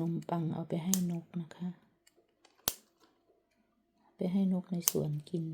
นมปังเอาไปให้นกนะคะ ไปให้นกในสวนกิน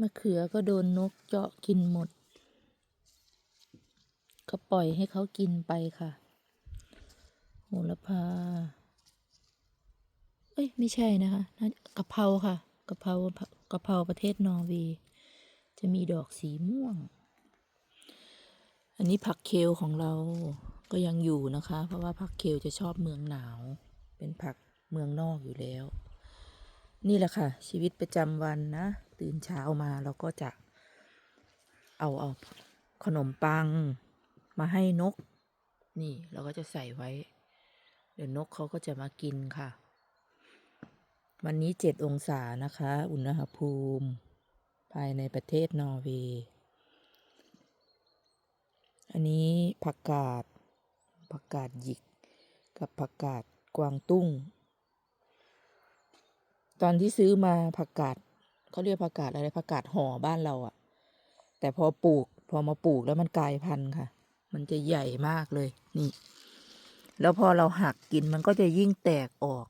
มะเขือก็โดนนกเจาะกินหมด ก็ปล่อยให้เขากินไปค่ะ โหระพา เอ้ย ไม่ใช่นะคะนกะเพราค่ะกะเพรากะเพราประเทศนอร์เวย์จะมีดอกสีม่วง อันนี้ผักเคลของเราก็ยังอยู่นะคะ เพราะว่าผักเคลจะชอบเมืองหนาว เป็นผักเมืองนอกอยู่แล้ว นี่แหละค่ะ ชีวิตประจำวันนะ ตื่นเช้ามาเราก็จะ เอาเอาขนมปังมาให้นก นี่เราก็จะใส่ไว้ เดี๋ยวนกเขาก็จะมากินค่ะ วันนี้เจ็ดองศานะคะ อุณหภูมิ ภายในประเทศนอร์เวย์อันนี้ผักกาดผักกาดหยิก กับผักกาดกวางตุ้ง ตอนที่ซื้อมาผักกาด เขาเรียกผักกาดอะไรผักกาดห่อบ้านเราอะแต่พอปลูก พอมาปลูกแล้วมันกลายพันธุ์ค่ะ มันจะใหญ่มากเลย นี่ แล้วพอเราหักกินมันก็จะยิ่งแตกออก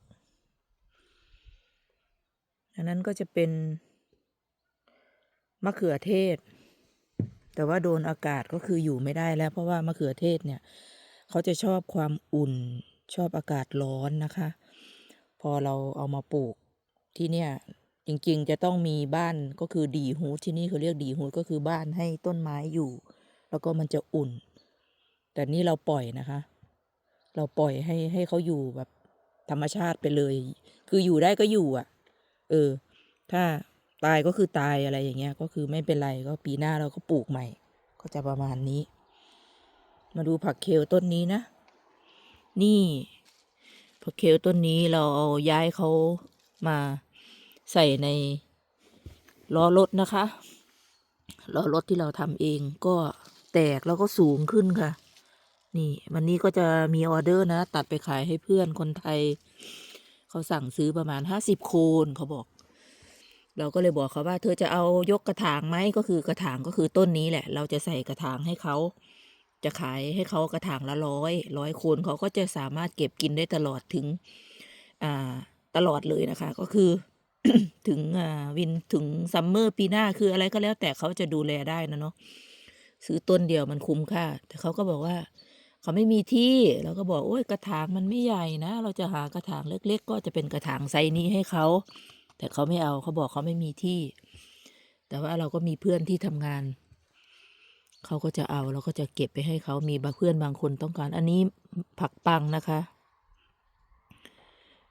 อันนั้นก็จะเป็นมะเขือเทศ แต่ว่าโดนอากาศก็คืออยู่ไม่ได้แล้ว เพราะว่ามะเขือเทศเนี่ย เขาจะชอบความอุ่นชอบอากาศร้อนนะคะ พอเราเอามาปลูกที่เนี่ย จริงๆ จะต้องมีบ้านก็คือดีฮูดที่นี่เขาเรียกดีฮูดก็คือบ้านให้ต้นไม้อยู่ แล้วก็มันจะอุ่น แต่นี่เราปล่อยนะคะ เราปล่อยให้ให้เขาอยู่แบบธรรมชาติไปเลย คืออยู่ได้ก็อยู่อะ เออ ถ้าตายก็คือตายอะไรอย่างเงี้ย ก็คือไม่เป็นไรก็ปีหน้าเราก็ปลูกใหม่ ก็จะประมาณนี้ มาดูผักเคลต้นนี้นะ นี่ผักเคลต้นนี้เราเอาย้ายเขามา ใส่ในล้อรถนะคะล้อรถที่เราทำเองก็แตกแล้วก็สูงขึ้นค่ะ นี่วันนี้ก็จะมีออเดอร์นะ ตัดไปขายให้เพื่อนคนไทย เขาสั่งซื้อประมาณห้าสิบโคนเขาบอก เราก็เลยบอกเขาว่า เธอจะเอายกกระถางไหมก็คือกระถางก็คือต้นนี้แหละ เราจะใส่กระถางให้เขาจะขายให้เขากระถางละร้อยร้อยโคนเขาก็จะสามารถเก็บกินได้ตลอดถึง อ่าตลอดเลยนะคะ ก็คือ ถึงอ่าวินถึงซัมเมอร์ปีหน้าคืออะไรก็แล้วแต่เขาจะดูแลได้นะเนาะซื้อต้นเดียวมันคุ้มค่า แต่เขาก็บอกว่า เขาไม่มีที่เราก็บอกโอ้ยกระถางมันไม่ใหญ่นะ เราจะหากระถางเล็ก ๆ ก็จะเป็นกระถางไซนี้ให้เขา แต่เขาไม่เอาเขาบอกเขาไม่มีที่ แต่ว่าเราก็มีเพื่อนที่ทำงาน เขาก็จะเอาเราก็จะเก็บไปให้เขามีบางเพื่อนบางคนต้องการ อันนี้ผักปังนะคะ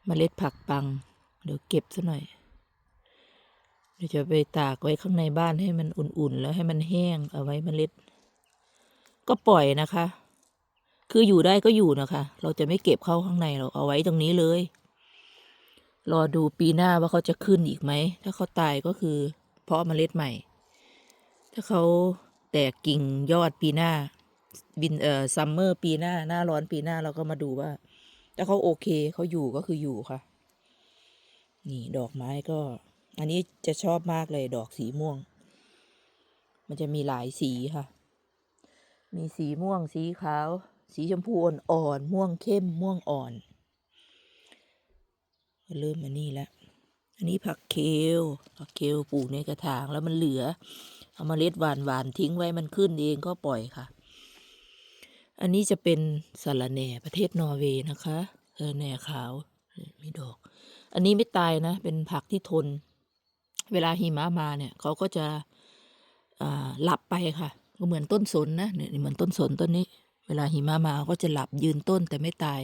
เมล็ดผักปัง เดี๋ยวเก็บซะหน่อย เดี๋ยวจะไปตากไว้ข้างในบ้านให้มันอุ่นๆ แล้วให้มันแห้งเอาไว้มเมล็ด ก็ปล่อยนะคะ คืออยู่ได้ก็อยู่นะคะ เราจะไม่เก็บเข้าข้างในเราเอาไว้ตรงนี้เลย รอดูปีหน้าว่าเขาจะขึ้นอีกไหม ถ้าเขาตายก็คือ เพาะเมล็ดใหม่ ถ้าเขาแตกกิ่งยอดปีหน้า บินเอ่อซัมเมอร์ปีหน้า หน้าร้อนปีหน้าเราก็มาดูว่า ถ้าเขาโอเคเขาอยู่ก็คืออยู่ค่ะ นี่ดอกไม้ก็ อันนี้จะชอบมากเลยดอกสีม่วง มันจะมีหลายสีค่ะ มีสีม่วง สีขาว สีชมพูอ่อนๆม่วงเข้ม ม่วงอ่อน เริ่มมานี่แล้ว อันนี้ผักเคลผักเคลปลูกในกระถางแล้วมันเหลือ เอามาเล็ดหวานหวานๆทิ้งไว้มันขึ้นเองก็ปล่อยค่ะ อันนี้จะเป็นสาระแหน่ประเทศนอร์เวย์นะคะสาระแหน่ขาวมีดอก อันนี้ไม่ตายนะ เป็นผักที่ทน เวลาหิมะมาเนี่ย เขาก็จะอ่าหลับไปค่ะก็เหมือนต้นสนนะเนี่ยเหมือนต้นสนต้นนี้ เวลาหิมะมาเขาก็จะหลับยืนต้นแต่ไม่ตาย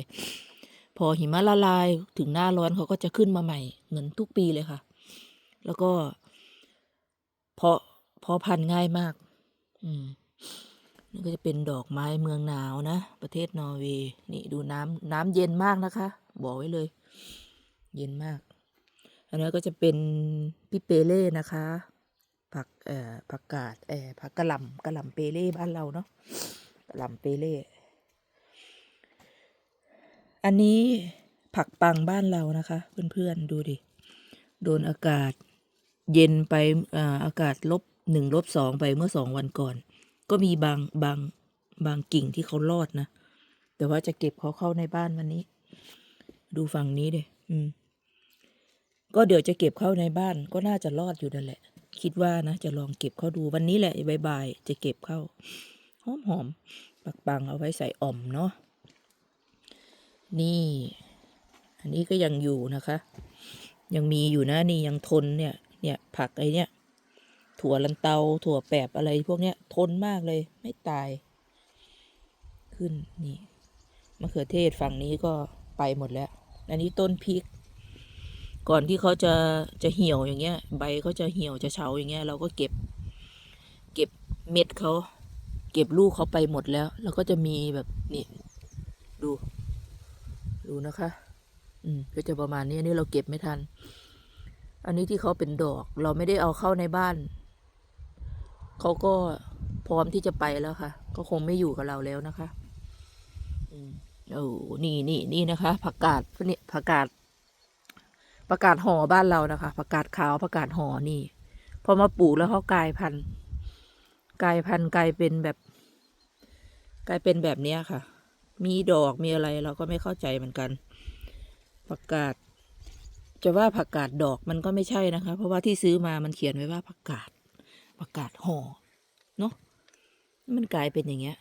พอหิมะละลายถึงหน้าร้อนเขาก็จะขึ้นมาใหม่ เหมือนทุกปีเลยค่ะ แล้วก็เพาะเพาะพันธุ์ง่ายมาก อืมนี่ก็จะเป็นดอกไม้เมืองหนาวนะ ประเทศนอร์เวย์นี่ดูน้ำน้ำเย็นมากนะคะ บอกไว้เลย เย็นมาก อันนี้ก็จะเป็นปิเปเล่นะคะ ผักเอ่อผักกาดเอ่อผักกระหล่ำกระหล่ำเปเล่บ้านเราเนาะกระหล่ำเปเล่อันนี้ผักปังบ้านเรานะคะ เพื่อนๆดูดิ โดนอากาศเย็นไปอ่าอากาศลบหนึ่งลบสองไปเมื่อสองวันก่อน ก็มีบางบางบางกิ่งที่เขารอดนะ แต่ว่าจะเก็บเขาเข้าในบ้านวันนี้ ดูฝั่งนี้เดิอืม ก็เดี๋ยวจะเก็บเข้าในบ้านก็น่าจะรอดอยู่นั่นแหละ คิดว่านะจะลองเก็บเข้าดูวันนี้แหละบายๆจะเก็บเข้า หอมหอมๆปักปังเอาไว้ใส่อ่อมเนาะนี่ อันนี้ก็ยังอยู่นะคะ ยังมีอยู่นะนี่ยังทนเนี่ยเนี่ยผักไอเนี่ยถั่วลันเตาถั่วแปบอะไรพวกเนี้ยทนมากเลยไม่ตาย ขึ้นนี่มะเขือเทศฝั่งนี้ก็ไปหมดแล้ว อันนี้ต้นพริก ก่อนที่เขาจะจะเหี่ยวอย่างเงี้ย ใบเขาจะเหี่ยวจะเฉาอย่างเงี้ย เราก็เก็บ เก็บเม็ดเขาเก็บลูกเขาไปหมดแล้วแล้วก็จะมีแบบนี่ดู ดูนะคะ อืมก็จะประมาณนี้อันนี้เราเก็บไม่ทัน อันนี้ที่เขาเป็นดอก เราไม่ได้เอาเข้าในบ้านเขาก็พร้อมที่จะไปแล้วค่ะ ก็คงไม่อยู่กับเราแล้วนะคะ อืมโอ้นี่นี่นี่นะคะผักกาดเนี่ยผักกาด ผักกาดห่อบ้านเรานะคะผักกาดขาวผักกาดห่อนี่ พอมาปลูกแล้วเขากลายพันธุ์กลายพันธุ์กลายเป็นแบบ กลายเป็นแบบเนี้ยค่ะ มีดอกมีอะไรเราก็ไม่เข้าใจเหมือนกัน ผักกาดจะว่าผักกาดดอกมันก็ไม่ใช่นะคะ เพราะว่าที่ซื้อมามันเขียนไว้ว่าผักกาดผักกาดห่อเนาะมันกลายเป็นอย่างเงี้ย